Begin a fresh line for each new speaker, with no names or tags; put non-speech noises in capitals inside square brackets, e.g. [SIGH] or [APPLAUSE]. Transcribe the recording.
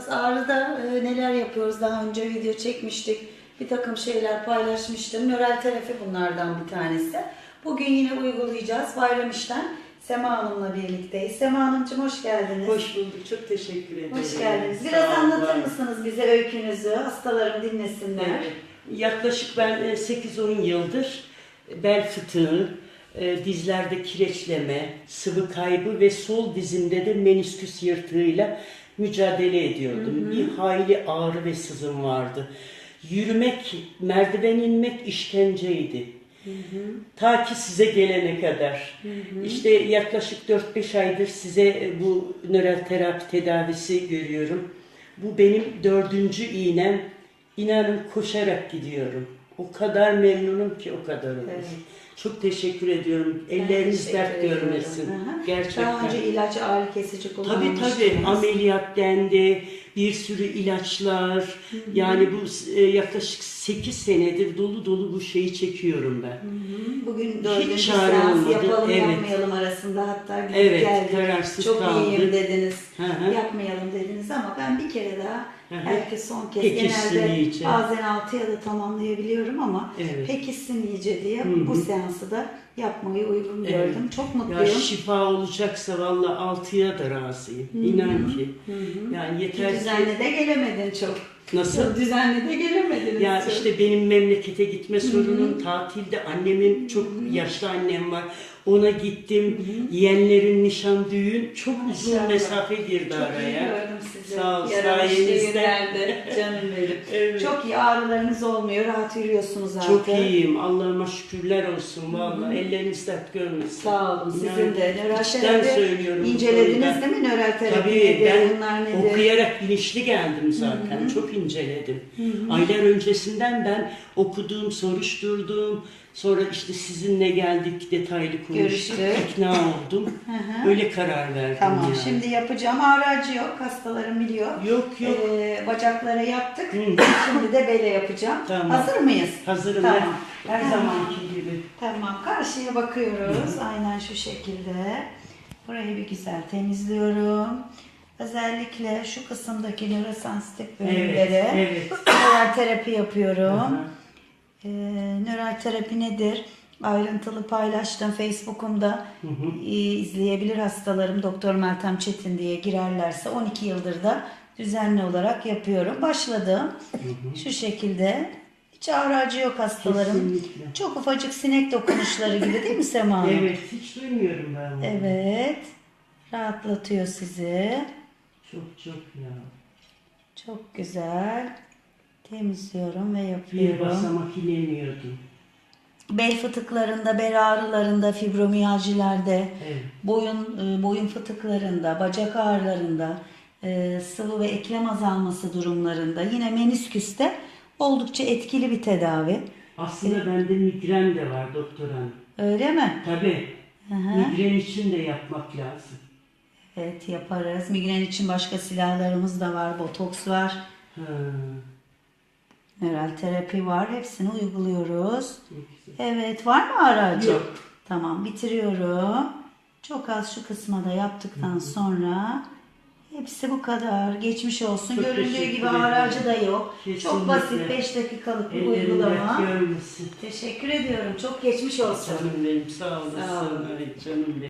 konuşacağız. Ağrı'da e, neler yapıyoruz? Daha önce video çekmiştik. Bir takım şeyler paylaşmıştım. Nörel terapi bunlardan bir tanesi. Bugün yine uygulayacağız. Bayram işten Sema Hanım'la birlikteyiz. Sema Hanımcığım hoş geldiniz.
Hoş bulduk. Çok teşekkür ederim.
Hoş geldiniz. Biraz anlatır
olun.
mısınız bize öykünüzü? Hastalarım dinlesinler.
Evet. Yaklaşık ben e, 8-10 yıldır bel fıtığı, e, dizlerde kireçleme, sıvı kaybı ve sol dizimde de menisküs yırtığıyla mücadele ediyordum. Bir hayli ağrı ve sızım vardı. Yürümek, merdiven inmek işkenceydi. Ta ki size gelene kadar. İşte yaklaşık 4-5 aydır size e, bu nöral terapi tedavisi görüyorum. Bu benim dördüncü iğnem. İnanın koşarak gidiyorum. O kadar memnunum ki o kadar olur.
Evet.
Çok teşekkür ediyorum.
Ben
Elleriniz
teşekkür
dert
ediyorum.
görmesin.
Hı hı.
Gerçekten.
Daha önce ilaç ağrı kesici
Tabii
kullanmıştınız.
tabii ameliyat dendi, bir sürü ilaçlar. Yani bu e, yaklaşık 8 senedir dolu dolu bu şeyi çekiyorum ben.
Bugün dördüncü
Hiç çare
seans
olmadı.
yapalım
Evet.
yapmayalım arasında hatta gidip
Evet,
geldik.
kararsız
Çok
kaldık.
iyiyim dediniz.
Hı hı.
Yapmayalım dediniz ama ben bir kere daha
Hı hı.
belki son kez genelde
iyice.
bazen altı ya da tamamlayabiliyorum ama
Evet.
pekişsin iyice diye
Hı
bu
hı.
seansı da yapmayı uygun
Evet.
gördüm. Çok
Ya
mutluyum.
şifa olacaksa valla altıya da razıyım. İnan ki. Yani yeter ki...
Düzenli de gelemedin çok.
Nasıl?
Düzenli de gelemediniz
Ya işte benim memlekete gitme sorunum tatilde annemin çok yaşlı annem var. Ona gittim. Yeğenlerin nişan düğün çok uzun
Maşallah.
mesafe girdi
Çok
araya.
sizi.
Sağ ol, sayenizde.
Canım benim. [LAUGHS]
Evet.
Çok iyi ağrılarınız olmuyor. Rahat yürüyorsunuz artık.
Çok iyiyim. Allah'ıma şükürler olsun valla. Elleriniz dert görmesin.
Sağ olun. Sizin
İnan,
de nöral terapi incelediniz değil mi nöral terapi
Tabii ben okuyarak bilinçli geldim zaten. Çok inceledim. Aylar öncesinden ben okudum, soruşturdum. Sonra işte sizinle geldik, detaylı konuştuk.
Görüştük.
İkna oldum. [LAUGHS]
Hı hı.
Öyle karar verdim
Tamam
yani.
şimdi yapacağım. Ağrı yok. Hastalarım biliyor.
Yok yok.
Ee, bacaklara yaptık.
Hı. [LAUGHS]
Şimdi de bele yapacağım.
Tamam.
Hazır mıyız?
Hazırım
Tamam.
ben. Her
Tamam.
zamanki gibi.
Tamam. Karşıya bakıyoruz. Aynen şu şekilde. Burayı bir güzel temizliyorum. Özellikle şu kısımdaki nörosensitif bölümlere
Evet, evet.
nöral terapi yapıyorum. Ee, nöral terapi nedir? Ayrıntılı paylaştım Facebook'umda. Ee, izleyebilir hastalarım Doktor Meltem Çetin diye girerlerse 12 yıldır da düzenli olarak yapıyorum. Başladım. Şu şekilde. Hiç ağrı acı yok hastalarım.
Kesinlikle.
Çok ufacık sinek dokunuşları gibi değil mi Sema Hanım?
Evet, hiç duymuyorum ben bunu.
Evet. Rahatlatıyor sizi.
Çok çok ya.
Çok güzel. Temizliyorum ve
Bir
yapıyorum.
basamak inemiyordum.
Bel fıtıklarında, bel ağrılarında, fibromiyajilerde,
Evet.
boyun e, boyun fıtıklarında, bacak ağrılarında, e, sıvı ve eklem azalması durumlarında, yine menisküste oldukça etkili bir tedavi.
Aslında bende migren de var doktor hanım.
Öyle mi?
Tabii.
Hı hı.
Migren için de yapmak lazım.
Evet yaparız. Migren için başka silahlarımız da var. Botoks var.
Ha,
Nöral terapi var. Hepsini uyguluyoruz. Evet var mı ağrı acı?
Yok.
Tamam bitiriyorum. Çok az şu kısma da yaptıktan sonra hepsi bu kadar. Geçmiş olsun.
Çok
Göründüğü gibi
ederim.
ağrı acı da yok. Çok
Kesinlikle.
basit 5 dakikalık bir
Ellerin
uygulama. Teşekkür ediyorum. Çok geçmiş olsun.
Canım benim sağ olasın.
Sağ olun.
Ay canım benim.